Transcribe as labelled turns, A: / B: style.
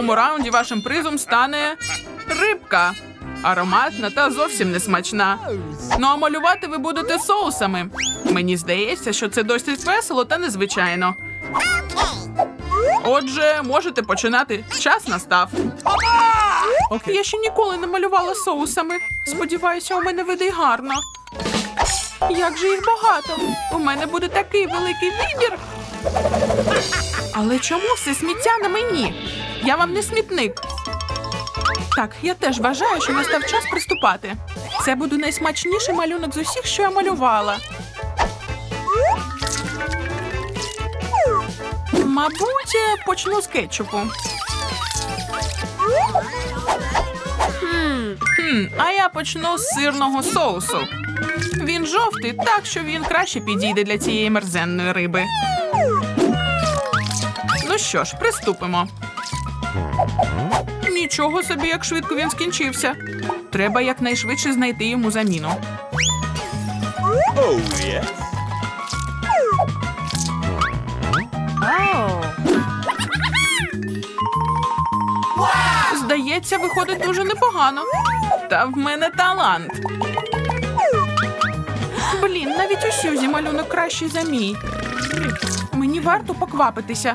A: цьому раунді вашим призом стане рибка. Ароматна та зовсім не смачна. Ну а малювати ви будете соусами. Мені здається, що це досить весело та незвичайно. Отже, можете починати. Час настав. Я ще ніколи не малювала соусами. Сподіваюся, у мене вийде гарно. Як же їх багато? У мене буде такий великий вибір. Але чому все сміття на мені? Я вам не смітник. Так, я теж вважаю, що настав час приступати. Це буде найсмачніший малюнок з усіх, що я малювала. Мабуть, е, почну з кетчупу. Хм, а я почну з сирного соусу. Він жовтий, так що він краще підійде для цієї мерзенної риби. Ну що ж, приступимо. Нічого собі, як швидко він скінчився. Треба якнайшвидше знайти йому заміну. Здається, виходить дуже непогано. Та в мене талант. Блін, навіть у Сюзі малюнок кращий за мій. Мені варто поквапитися.